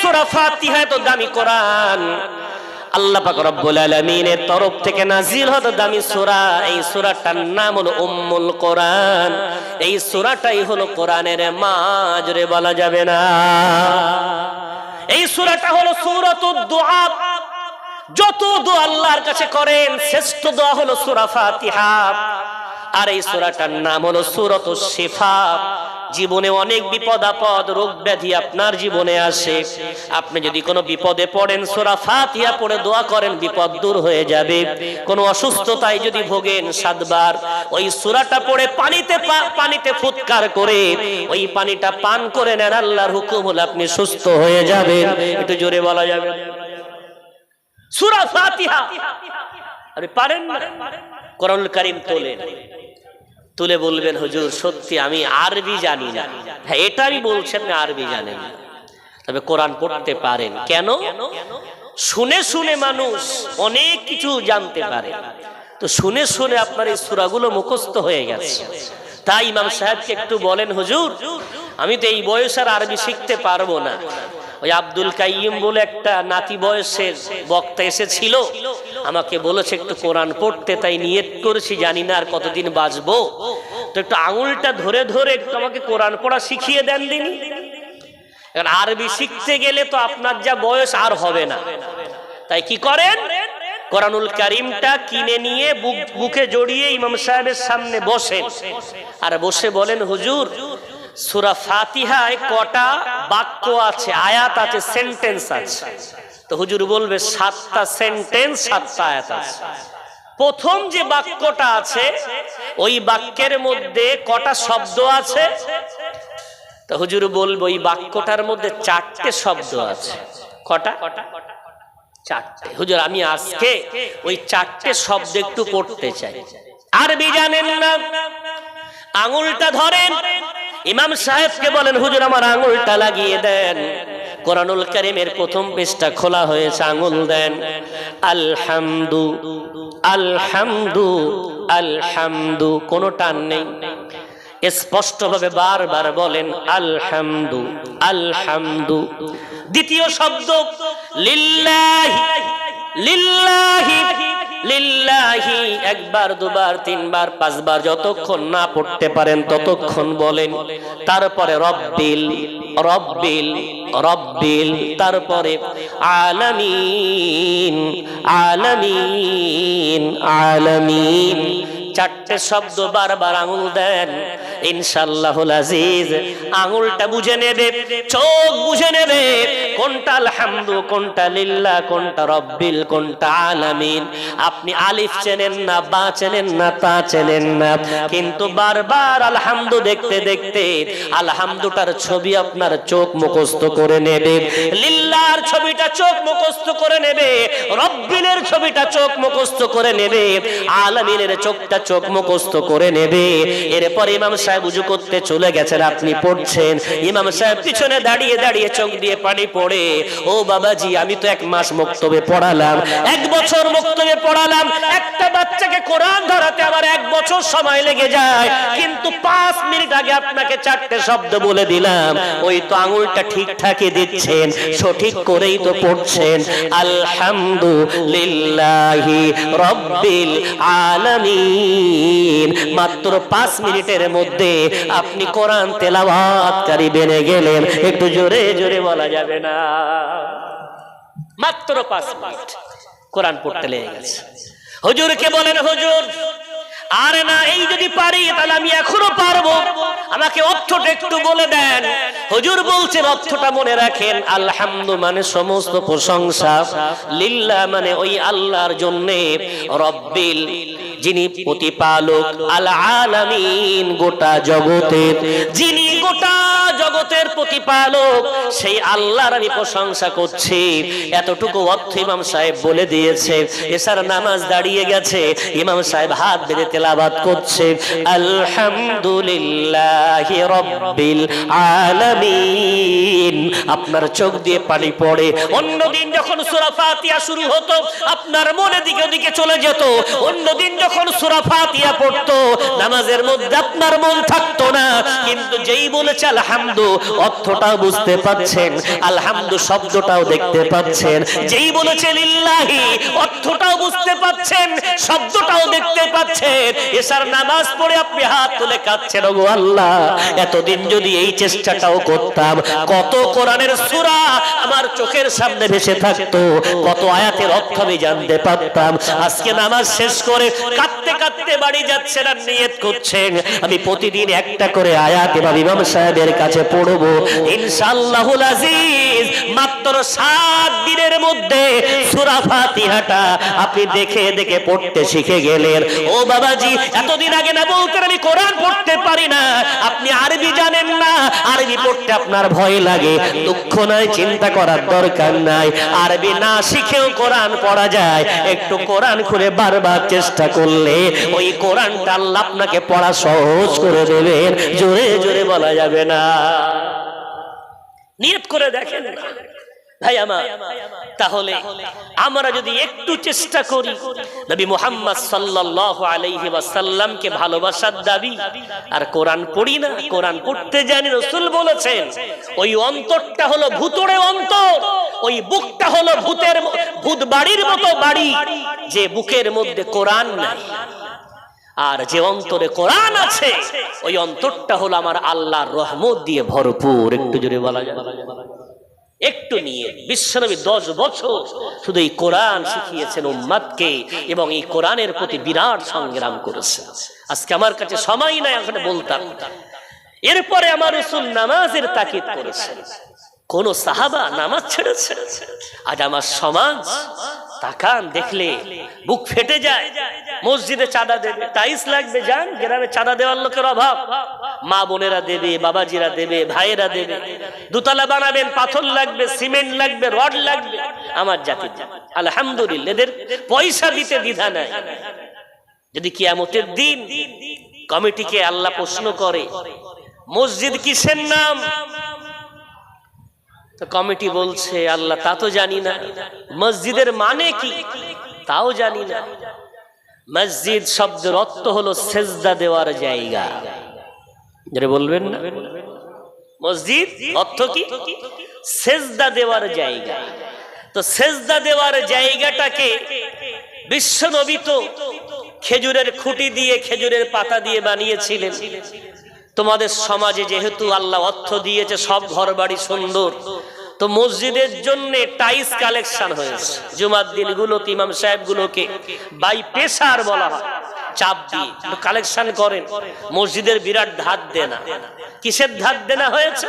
সূরা ফাতিহা তো দামি কোরআন। আল্লাহ পাক রব্বুল আলামিনের তরফ থেকে নাজিল হতো দামি সূরা। এই সূরাটার নাম হলো উম্মুল কোরআন। এই সূরাটাই হলো কোরআনের মা জোরে বলা যাবে না। এই সূরাটা হলো সূরাতুদ দুআ। যত দোয়া আল্লাহর কাছে করেন, শ্রেষ্ঠ দোয়া হলো সূরা ফাতিহা। আর এই সূরাটার নাম হলো সূরাতুশ শিফা। জীবনে অনেক বিপদ আপদ, রোগ ব্যাধি আপনার জীবনে আসে। আপনি যদি কোনো বিপদে পড়েন, সূরা ফাতিহা পড়ে দোয়া করেন, বিপদ দূর হয়ে যাবে। কোনো অসুস্থতায় যদি ভোগেন, সাতবার ওই সূরাটা পড়ে পানিতে পানিতে ফুৎকার করে ওই পানিটা পান করে নেন, আল্লাহর হুকুম হলে আপনি সুস্থ হয়ে যাবেন। একটু জোরে বলা যাবে। সূরা ফাতিহা! আরে পারেন না। কারীম তোলেন। তুলে বলবেন, হুজুর, সত্যি আমি আরবি জানি না। হ্যাঁ এটা আমি বলছি আপনি আরবি জানেন না। তবে কোরআন পড়তে পারেন। কেন? শুনে শুনে মানুষ অনেক কিছু জানতে পারে। তো শুনে শুনে আপনার এই সূরাগুলো মুখস্থ হয়ে গেছে। তাই ইমাম সাহেবকে একটু বলেন, হুজুর, আমি তো এই বয়স আর আরবি শিখতে পারব না। ওই আব্দুল কাইম বলে একটা নাতি বয়সের বক্তা এসেছিল, আমাকে বলেছে একটু কোরআন পড়তে, তাই নিয়ত করেছি, জানি না আর কতদিন বাঁচবো। তো একটু আঙুলটা ধরে ধরে একটু আমাকে কোরআন পড়া শিখিয়ে দেন দিনি আরবি শিখতে গেলে তো আপনার যা বয়স আর হবে না। তাই কি করেন? কোরআনুল কারিমটা কিনে নিয়ে বুক বুকে জড়িয়ে ইমাম সাহেবের সামনে বসেন। আর বসে বলেন, হুজুর সুরা ফাতিহায় কটা বাক্য আছে, আয়াত আছে সেন্টেন্স আছে। তো হুজুর বলবে, সাতটা সেন্টেন্স সাতটা আয়াত আছে। প্রথম যে বাক্যটা আছে, ওই বাক্যের মধ্যে কটা শব্দ আছে? তো হুজুর বলব, ওই বাক্যটার মধ্যে চারটে শব্দ আছে। কটা? চারটে। হুজুর, আমি আজকে ওই চারটে শব্দ একটু পড়তে চাই। আরবি জানেন না? আঙুলটা ধরেন। ইমাম সাহেবকে বলেন, হুজুর, আমার আঙুলটা লাগিয়ে দেন। কোরআনুল কারিমের প্রথম পৃষ্ঠা খোলা হয়েছে, আঙুল দেন। আলহামদু আলহামদু আলহামদু, কোনো টান নেই। স্পষ্টভাবে বারবার বলেন, আলহামদু আলহামদু। দ্বিতীয় শব্দ, লিল্লাহি লিল্লাহি। লিল্লাহি, একবার, দুবার, তিনবার, পাঁচবার, যতক্ষণ না পড়তে পারেন ততক্ষণ বলেন। তারপরে রব্বিল রব্বিল রব্বিল, তারপরে আলামিন আলামিন আলামিন। চারটে শব্দ বারবার আঙুল দেন। আঙুলটা বুঝে নেবে, চোখ বুঝে নেবে, কোনটা কোনটা কোনটা রব্বিল, কোনটা আলামিন। আপনি আলিফ চেনেন না, বা চেনেন না, তা চেনেন না। কিন্তু বারবার আলহামদু দেখতে দেখতে আলহামদুটার ছবি আপনার চোখ মুখস্থ করে নেবে। লিল্লার ছবিটা চোখ মুখস্থ করে নেবে, রব্বিলের ছবিটা চোখ মুখস্থ করে নেবে, আলামিনের চোখটা চোখ মুখস্থ করে নেবে। এরপর ইমাম সাহেব উজু করতে চলে গেছেন, আপনি পড়ছেন। ইমাম সাহেব পিছনে দাঁড়িয়ে দাঁড়িয়ে চোখ দিয়ে পানি পড়ে। ও বাবাজি, আমি তো এক মাস মুক্তবে পড়ালাম। এক বছর মুক্তবে পড়ালাম। একটা বাচ্চাকে কোরআন ধরাতে আমার এক বছর সময় লেগে যায়। কিন্তু পাঁচ মিনিট আগে আপনাকে চারটে শব্দ বলে দিলাম। ওই তো আঙুলটা ঠিকঠাকই দিচ্ছেন, সঠিক করেই তো পড়ছেন। আলহামদুলিল্লাহি রব্বিল আলামিন। মাত্র পাঁচ মিনিটের মধ্যে আপনি কোরআন তেলাওয়াতকারী বেনে গেলেন। একটু জোরে জোরে বলা যাবে না। মাত্র পাঁচ মিনিট। কোরআন পড়তে লেগে গেছে। হুজুরকে বলেন, হুজুর, আরে না, এই যদি পারি, তাহলে আমি এখনও পারব। আমাকে অর্থটা একটু বলে দেন। হুজুর বলছেন অর্থটা মনে রাখেন, আলহামদু মানে সমস্ত প্রশংসা। লিল্লাহ মানে ওই আল্লাহর জন্যে রব্বিল যিনি প্রতিপালক আল আলামিন গোটা জগতের যিনি গোটা জগতের প্রতিপালক, সেই আল্লাহর আমি প্রশংসা করছি। এতটুকু অর্থ ইমাম সাহেব বলে দিয়েছে। এসার নামাজ দাঁড়িয়ে গেছে। ইমাম সাহেব হাত বেঁধে তেলাবাদ করছে। আলহামদুলিল্লাহ আপনার চোখ দিয়ে পানি পড়ে। অন্যদিন যখন সূরা ফাতিহা শুরু হতো, আপনার মনে দিকে ওদিকে চলে যেত। অন্যদিন যখন সূরা ফাতিহা পড়তো, নামাজের মধ্যে আপনার মন থাকতো না। কিন্তু যেই বলেছে আলহামদুলিল্লাহ আলহামদু অর্থটাও বুঝতে পাচ্ছেন, আলহামদু শব্দটাও দেখতে পাচ্ছেন। যেই বলেছেন লিল্লাহি, অর্থটাও বুঝতে পাচ্ছেন, শব্দটাও দেখতে পাচ্ছেন। এসার নামাজ পড়ে আপনি হাত তুলে কাঁদছেন, ওগো আল্লাহ। এতদিন যদি এই চেষ্টাটাও করতাম, কত কোরআনের সূরা আমার চোখের সামনে ভেসে থাকতো, কত আয়াতের অর্থ আমি জানতে পারতাম। আজকে নামাজ শেষ করে কাঁদতে কাঁদতে বাড়ি যাচ্ছেন আর নিয়ত করছেন। আমি প্রতিদিন একটা করে আয়াত এবার ইমাম সাহেবের কাছে পড়ব। ইনশাআল্লাহুল আজিজ, মাত্র সাত দিনের মধ্যে সূরা ফাতিহাটা আপনি দেখে দেখে পড়তে শিখে গেলেন। ও বাবাজি, এতদিন আগে না বলতেন আমি কোরআন পড়তে পারি না। আপনি আরবি জানেন না, আরবি পড়তে আপনার ভয় লাগে। দুঃখ নাই চিন্তা করার দরকার নাই। আরবি না শিখেও কোরআন পড়া যায়। একটু কোরআন খুলে বারবার চেষ্টা করলে ওই কোরআনটা আল্লাহ আপনাকে পড়া সহজ করে দেবেন। জোরে জোরে বলা যাবে না। নিয়ত করে দেখেন। ভাই আমার, তাহলে আমরা যদি একটু চেষ্টা করি, নবী মুহাম্মদ সাল্লাল্লাহু আলাইহি ওয়াসাল্লামকে ভালোবাসার দাবি, আর কোরআন পড়ি না, কোরআন পড়তে জানি রাসূল বলেছেন, ওই অন্তরটা হলো ভূতরে অন্তর, ওই বুকটা হলো ভূতের ভূত বাড়ির মতো বাড়ি, যে বুকের মধ্যে কোরআন নাই আর যে অন্তরে কোরআন আছে, ওই অন্তরটা হলো আমার আল্লাহর রহমত দিয়ে ভরপুর। একটু জোরে বলা একটু নিয়ে বিশ্বনবী দশ বছর শুধু এই কোরআন শিখিয়েছেন উম্মাদকে এবং এই কোরআনের প্রতি বিরাট সংগ্রাম করেছে আজকে আমার কাছে সময় নাই ওখানে বলতাম। এরপরে আমার রসুল নামাজের তাকিদ করেছেন। কোন সাহাবা নামাজ ছেড়েছে? আজ আমার সমাজ তাকান, দেখলে বুক ফেটে যায়। মসজিদে চাঁদা দেবে টাইস লাগবে, যান, গ্রামে চাঁদা দেওয়ার লোকের অভাব। মা বোনেরা দেবে, বাবাজিরা দেবে, ভাইয়েরা দেবে। দুতলা বানাবেন, পাথর লাগবে, সিমেন্ট লাগবে, রড লাগবে। আমার জাতি, আলহামদুলিল্লাহ, এদের পয়সা দিতে দ্বিধা নাই। যদি কিয়ামতের দিন কমিটিকে আল্লাহ প্রশ্ন করে, মসজিদ কিসের নাম? কমিটি বলছে, আল্লাহ তা তো জানি না। মসজিদের মানে কি? তাও জানি না। মসজিদ শব্দের অর্থ হলো সেজদা দেওয়ার জায়গা। বলবেন না? মসজিদ অর্থ কি? সেজদা দেওয়ার জায়গা। তো সেজদা দেওয়ার জায়গাটাকে বিশ্ব নবী তো খেজুরের খুঁটি দিয়ে খেজুরের পাতা দিয়ে বানিয়েছিলেন। তোমাদের সমাজে যেহেতু আল্লাহ অর্থ দিয়েছে, সব ঘর বাড়ি সুন্দর। তো মসজিদের জন্য টাইস কালেকশন হয়েছে। জুমার দিনগুলোতে ইমাম সাহেব গুলোকে বাই পেশার বলা হয়। চাপ দিয়ে কালেকশন করেন। মসজিদের বিরাট ধার দেনা। কিসের ধার দেনা হয়েছে?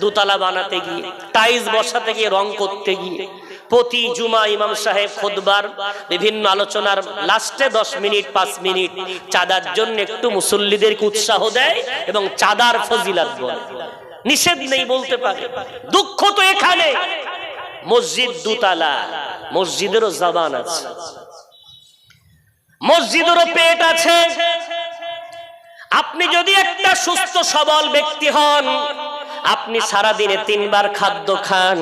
দুতলা বানাতে গিয়ে টাইস বসাতে গিয়ে, রং করতে গিয়ে। প্রতি জুমা ইমাম সাহেব খোদবার, বিভিন্ন আলোচনার লাস্টে দশ মিনিট, পাঁচ মিনিট চাঁদার জন্য একটু মুসল্লিদেরকে উৎসাহ দেয় এবং চাঁদার ফজিলাত বলে। নিষেধ নেই বলতে পারে। দুঃখ তো এখানে। মসজিদ দুতলা, মসজিদেরও জবান আছে। মসজিদেরও পেট আছে। আপনি যদি একটা সুস্থ, সবল ব্যক্তি হন, আপনি সারা দিনে তিনবার খাদ্য খান।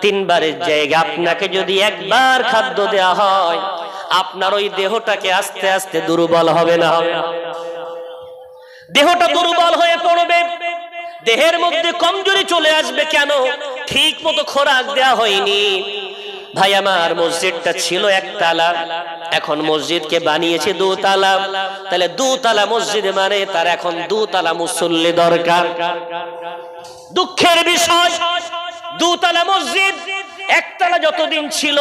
তিনবারের জায়গা আপনাকে যদি একবার খাদ্য দেয়া হয়, আপনার ওই দেহটাকে আস্তে আস্তে দুর্বল হবে না। হবে? দেহটা দুর্বল হয়ে পড়বে। দেহের মধ্যে কমজোরি চলে আসবে কেন? ঠিক মতো খোরাক দেয়া হয়নি। ভাই, আমার মসজিদটা ছিল একতলা। এখন মসজিদকে বানিয়েছে দুতলা। তাহলে দুতলা মসজিদ মানে তার এখন দুতলা মুসল্লি দরকার। দুঃখের বিষয়, দুতলা মসজিদ একতলা যতদিন ছিল,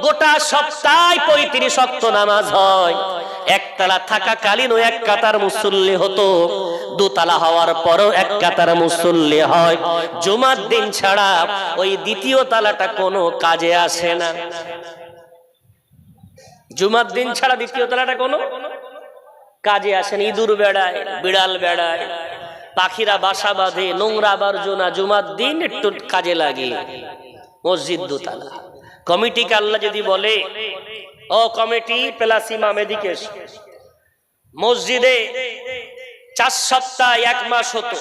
গোটা সপ্তাহে পঁয়ত্রিশ শক্ত নামাজ হয়। একতলা থাকাকালীন এক কাতার মুসল্লি হতো। দোতলা হওয়ার পরও এক কাতার মুসল্লি হয়। জুমার দিন ছাড়া ওই দ্বিতীয় তালাটা কোনো কাজে আসে না। জুমার দিন ছাড়া দ্বিতীয় তালাটা কোনো কাজে আসেন ইঁদুর বেড়ায়, বিড়াল বেড়ায়, পাখিরা বাসা বাঁধে, নোংরা আবর্জনা জুমার দিন একটু কাজে লাগে। মসজিদ দোতলা। কমিটিকে আল্লাহ যদি বলে, ও কমিটি, প্লাস ইমাম এদিকে। মসজিদে চার সপ্তাহ এক মাস হতো।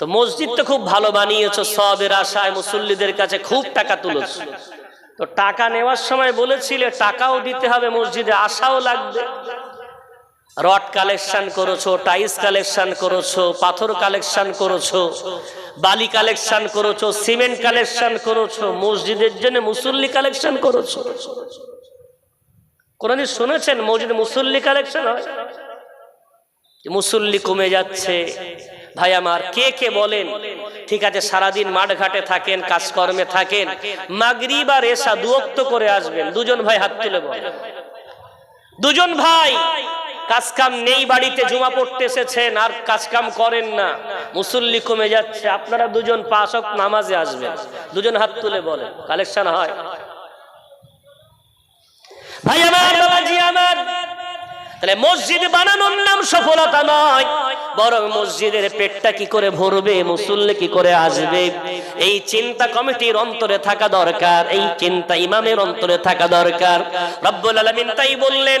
তো মসজিদ তো খুব ভালো বানিয়েছো, সবের আশায় মুসল্লিদের কাছে খুব টাকা তুলেছ। তো টাকা নেওয়ার সময় বলেছিলে, টাকাও দিতে হবে মসজিদে, আশাও লাগবে। রড কালেকশন করেছ টাইস কালেকশন করেছ, পাথর কালেকশন করেছ, বালি কালেকশন করেছ, সিমেন্ট কালেকশন করেছ, মসজিদের জন্য মুসল্লি কালেকশন করেছ। কোরআনে শুনেছেন, মসজিদে মুসল্লি কালেকশন হয়? মুসল্লি কমে যাচ্ছে। ভাই আমার, কে কে বলেন? ঠিক আছে, সারাদিন মাঠ ঘাটে থাকেন, কাজকর্মে থাকেন, মাগরিব আর এসা দুয়ক্ত করে আসবেন। দুজন ভাই হাত তুলে দুজন ভাই, কাজকাম নেই বাড়িতে, জমা পড়তে এসেছেন, আর কাজকাম করেন না। মুসল্লি কমে যাচ্ছে। আপনারা দুজন পাশক নামাজে আসবেন। দুজন হাত তুলে বলেন। কালেকশন হয়? ভাই আমার বাবাজি আমার। তাহলে মসজিদ বানানোর নাম সফলতা নয়, বরং মসজিদের পেটটা কি করে ভরবে, মুসল্লি কি করে আসবে? এই চিন্তা কমিটির অন্তরে থাকা দরকার, এই চিন্তা ইমামের অন্তরে থাকা দরকার। রব্বুল আলামিন তাই বললেন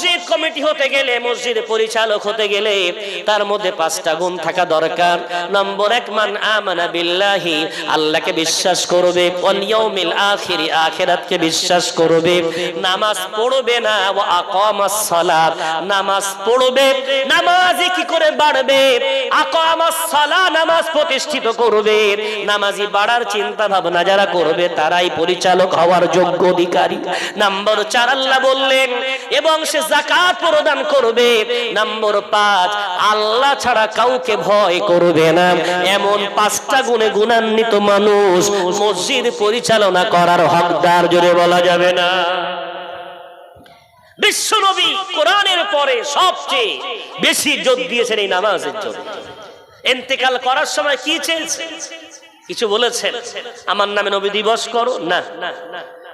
মসজিদ কমিটি হতে গেলে, মসজিদ পরিচালক হতে গেলে তার মধ্যে পাঁচটা গুণ থাকা দরকার। নম্বর এক, মান আমানা বিল্লাহি, আল্লাহকে বিশ্বাস করবে। ইয়াউমিল আখিরি, আখিরাতকে বিশ্বাস করবে। নামাজ পড়বে না ও আকামাস সালাত। নামাজ পড়বে নামাজি কি করে বাড়বে? আকামাস সালাত নামাজ প্রতিষ্ঠিত করবে। নামাজি বাড়ার চিন্তা ভাবনা যারা করবে, তারাই পরিচালক হওয়ার যোগ্য অধিকারী। নাম্বার চার, আল্লাহ বললেন, এবং সে জাকাত প্রদান করবে। নম্বর পাঁচ, আল্লাহ ছাড়া কাউকে ভয় করবে না। এমন পাঁচটা গুণে গুণান্বিত মানুষ মসজিদ পরিচালনা করার হকদার জোরে বলা যাবে না। বিশ্বনবী কোরআনের পরে সবচেয়ে বেশি জোর দিয়েছেন এই নামাজের জন্য। এন্তেকাল করার সময় কি চেয়েছে? কিছু বলেছেন? আমার নামে নবী দিবস করো? না।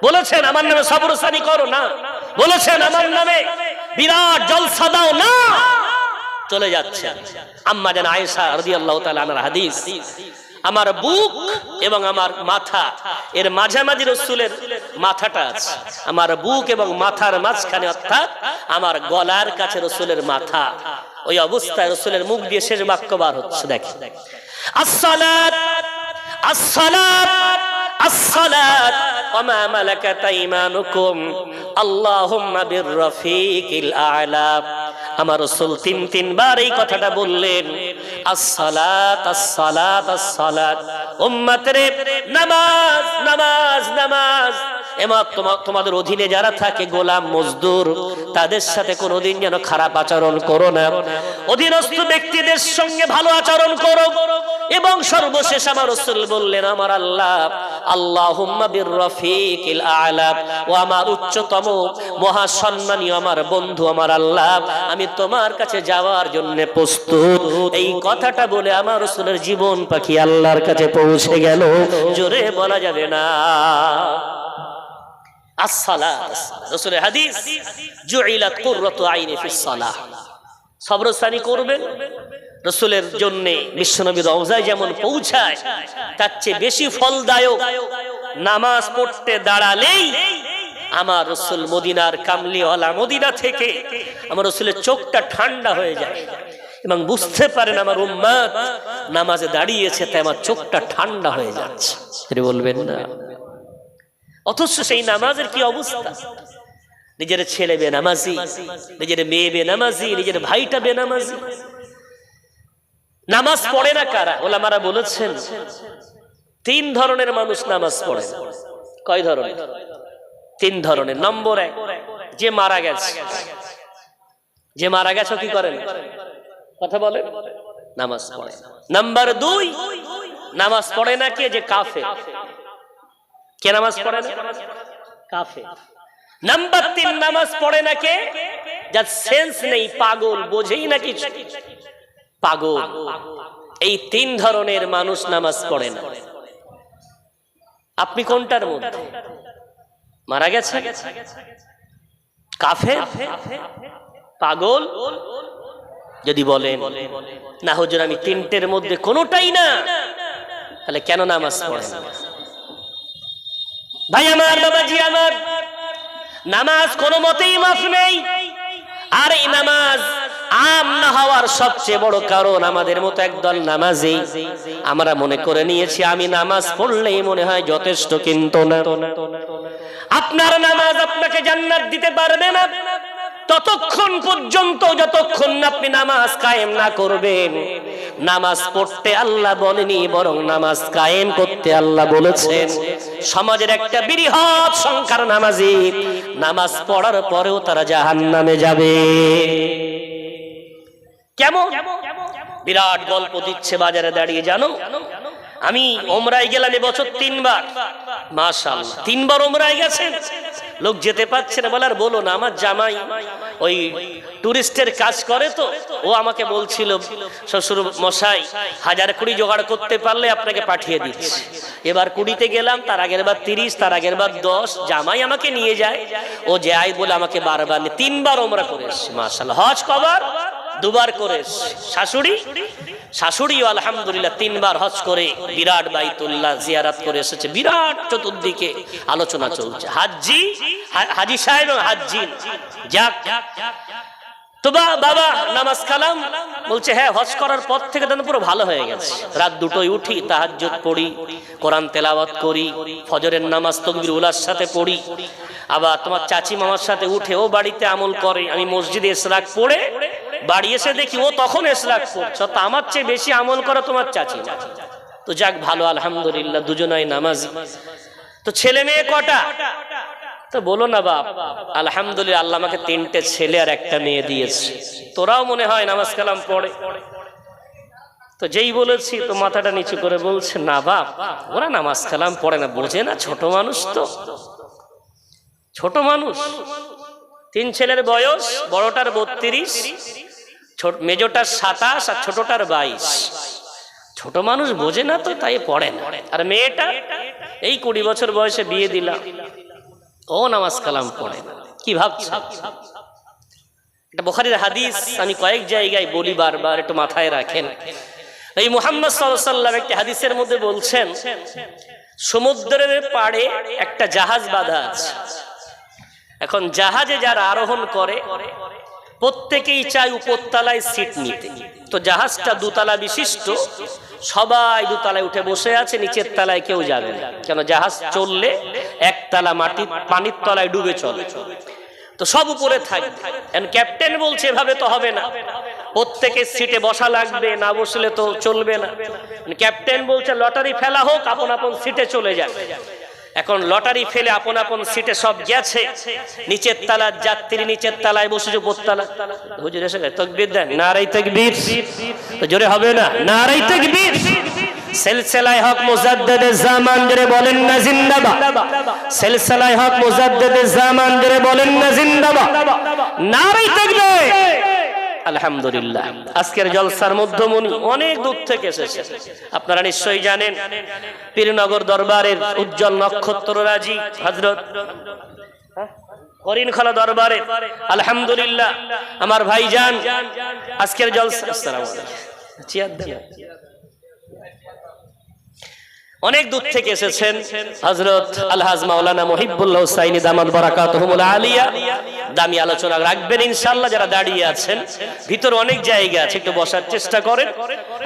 বলেছেন, আমার নামে সবরসানি করো? না। বলেছেন আমার নামে, বিরাট জলসা দাও না। চলে যাচ্ছে। আম্মা যেন আয়েশা রদি আল্লাহ আমার হাদিস, আমার বুক এবং আমার মাথা, এর মাঝামাঝি রসুলের মাথাটা আছে। আমার বুক এবং মাথার মাঝখানে অর্থাৎ আমার গলার কাছে রসুলের মাথা। ওই অবস্থায় রসুলের মুখ দিয়ে শেষ বাক্য বার হচ্ছে দেখে আসলাত আসলাত আসলাত ওমা মালাকাত ঈমানুকুম আল্লাহুম্মা বির রফিকিল আলা। আমার রাসূল তিন, তিনবার এই কথাটা বললেন, আসসালাত আসসালাত আসসালাত। রে নামাজ নামাজ নামাজ। এমা তোমাদের অধীনে যারা থাকে গোলাম মজদুর, তাদের সাথে কোনোদিন যেন খারাপ আচরণ করো না। অধীনস্থ ব্যক্তিদের সঙ্গে ভালো আচরণ করো। এবং সর্বশেষ আমার রসুল বললেন, আমার আল্লাহ আল্লাহ বীর রফিকিল আলা, ও আমার উচ্চতম মহা মহাসম্মানীয় আমার বন্ধু, আমার আল্লাহ, আমি তোমার কাছে যাওয়ার জন্য প্রস্তুত। এই কথাটা বলে আমার রসুলের জীবন পাখি আল্লাহর কাছে পৌঁছে গেল। জোরে বলা যাবে না। রসুলের হাদিস জুইলাত কুররাতু আইনি ফিস সালাহ সবরস্থানি করবেন, রসুলের জন্য বিশ্বনবী রওজায় যেমন পৌঁছায়, তার চেয়ে বেশি ফলদায়ক নামাজ পড়তে দাঁড়ালেই আমার রসুল মদিনার কামলিওয়ালা মদিনা থেকে আমার রসুলের চোখটা ঠান্ডা হয়ে যায় এবং বুঝতে পারেন আমার উম্মাদ নামাজে দাঁড়িয়েছে তাই আমার চোখটা ঠান্ডা হয়ে যাচ্ছে। বলবেন না। অথচ সেই নামাজের কি অবস্থা? নিজের ছেলে বেনামাজি, নিজের মেয়ে বেনামাজি, নিজের ভাইটা বেনামাজি। নামাজ পড়ে না কারা? ওলামারা বলেছেন, তিন ধরনের মানুষ নামাজ পড়ে। কয় ধরনের? তিন ধরনের। নম্বর এক, যে মারা গেছে। যে মারা গেছে কি করেন? কথা বলে নামাজ পড়ে। নাম্বার দুই, নামাজ পড়ে না কে? যে কাফে কে নামাজ পড়ে না? কাফে নাম্বার তিন, নামাজ পড়ে না কে? যার সেন্স নেই, পাগল, বোঝেই না কিছু। পাগল। এই তিন ধরনের মানুষ নামাজ পড়ে না। আপনি কোনটার মধ্যে? মারা গেছে? কাফে পাগল? যদি বলেন, না হুজুর, আমি তিনটের মধ্যে কোনোটাই না। তাহলে কেন নামাজ পড়ে না? ভাই আমার বাবাজি আমার। নামাজ কোনো মতেই মাফ নেই। আর এই নামাজ আম না হওয়ার সবচেয়ে বড় কারণ আমাদের মতো একদল নামাজি। আমরা মনে করে নিয়েছি আমি নামাজ পড়লেই মনে হয় যথেষ্ট কিন্তু না। আপনার নামাজ আপনাকে জান্নাত দিতে পারবে না। ততক্ষণ পর্যন্ত, যতক্ষণ আপনি নামাজ কায়েম না করবেন, নামাজ পড়তে আল্লাহ বলেনি, বরং নামাজ কায়েম করতে আল্লাহ বলেছেন। সমাজের একটা বৃহৎ সংখ্যার নামাজি, নামাজ পড়ার পরেও তারা জাহান্নামে যাবে। কেমন? বিরাট গল্প দিচ্ছে বাজারে দাঁড়িয়ে, জানো? আমি ওমরাই গেলাম এবছর তিনবার। মাশাল তিনবার ওমরাই গেছেন। লোক যেতে পারছে না। বলে আর বলো না, আমার জামাই ওই টুরিস্টের কাজ করে তো। ও আমাকে বলছিল, শ্বশুর মশাই, হাজার কুড়ি জোগাড় করতে পারলে আপনাকে পাঠিয়ে দিচ্ছি। এবার কুড়িতে গেলাম, তার আগের বার তিরিশ, তার আগের বার দশ। জামাই আমাকে নিয়ে যায়। ও যায় বলে আমাকে বারবার তিনবার ওমরা করে এসছি মাশাল হজ কবার? দুবার করে। শাশুড়ি, শাশুড়িও আলহামদুলিল্লাহ তিনবার হজ করে বিরাট বাইতুল্লাহ জিয়ারাত করে এসেছে। বিরাট চতুর্দিকে আলোচনা চলছে। হাজি হাজি সাহেব হাজি যাক। বাবা, নামাজ কালাম। বলছে হ্যাঁ হজ করার পর থেকে পুরো ভালো হয়ে গেছে। রাত দুটোই উঠি, তাহাজ্জুদ পড়ি, কোরআন তেলাওয়াত করি, ফজরের নামাজ তকবির উলার সাথে পড়ি। আবার তোমার চাচি মামার সাথে উঠে ও বাড়িতে আমল করে। আমি মসজিদে এসরাক পড়ে বাড়ি এসে দেখি ও তখন এসরাক পড়ছে তো আমার চেয়ে বেশি আমল করে তোমার চাচি। তো যাক, ভালো, আলহামদুলিল্লাহ, দুজনাই নামাজি। তো ছেলে মেয়ে কটা? তো বলো না বাপ, আলহামদুলিল্লাহ, আল্লাহ আমাকে তিনটে ছেলে আর একটা মেয়ে দিয়েছে। তোরাও মনে হয় নামাজ কালাম পড়ে। তো যেই বলেছি, তো মাথাটা নিচু করে বলছে, না বাপ, ওরা নামাজ কালাম পড়ে না, বোঝে না, ছোট মানুষ তো। ছোট মানুষ। তিন ছেলের বয়স, বড়টার বত্রিশ। মেজোটার সাতাশ আর ছোটটার বাইশ। ছোট মানুষ বোঝে না তো, তাই পড়ে না। আর মেয়েটা এই কুড়ি বছর বয়সে বিয়ে দিলাম ও নামাজ কালাম পড়ে। না কি ভাবছে? এটা বোখারির হাদিস, আমি কয়েক জায়গায় বলি বারবার, একটু মাথায় রাখেন। এই মুহাম্মদ সাল্লাম একটি হাদিসের মধ্যে বলছেন, সমুদ্রের পাড়ে একটা জাহাজ বাঁধা আছে। এখন জাহাজে যারা আরোহণ করে প্রত্যেকেই চায় উপরতলায় সিট নিতে। তো জাহাজটা দুতলা বিশিষ্ট, সবাই দুতলায় উঠে বসে আছে, নিচের তলায় কেউ যাবে না। কেন জাহাজ চললে একতলা মাটি, পানির তলায় ডুবে চলে। তো সব উপরে থাকবে ক্যাপ্টেন বলছে, এভাবে তো হবে না। প্রত্যেকের সিটে বসা লাগবে, না বসলে তো চলবে না। ক্যাপ্টেন বলছে, লটারি ফেলা হোক, আপন আপন সিটে চলে যাবে এখন লটারি ফেলে আপন আপন সিটে সব গেছে। নিচের তালার যাত্রী নিচের তালায় বসেছে উপর তালা হুজুর এসে তকবীর দেন। নারাই তকবীর। জোরে হবে না? নারাই তকবীর। সিলসিলায় হক মুজাদ্দেদে জামান, জোরে বলেন না জিন্দাবাদ। সিলসিলায় হক মুজাদ্দেদে জামান, জোরে বলেন না জিন্দাবাদ। নারাই তকবীর। আলহামদুলিল্লাহ। আজকের জলসার মধ্যমণি অনেক দূর থেকে এসেছে। আপনারা নিশ্চয়ই জানেন, পীরনগর দরবারের উজ্জ্বল নক্ষত্র রাজি হজরত আলহামদুলিল্লাহ। আমার ভাইজান, আজকের জলসা আসসালামু চেয়ার দেন। অনেক দূর থেকে এসেছেন হজরত আলহাজ মাওলানা মহিবুল্লাহ হুসাইনি দামাত বারাকাতুহুমুল আলিয়া। দামি আলোচনা রাখবেন ইনশাল্লাহ যারা দাঁড়িয়ে আছেন, ভিতর অনেক জায়গা আছে, একটু বসার চেষ্টা করেন।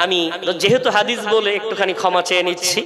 আমি যেহেতু হাদিস বলে একটুখানি ক্ষমা চেয়ে নিচ্ছি।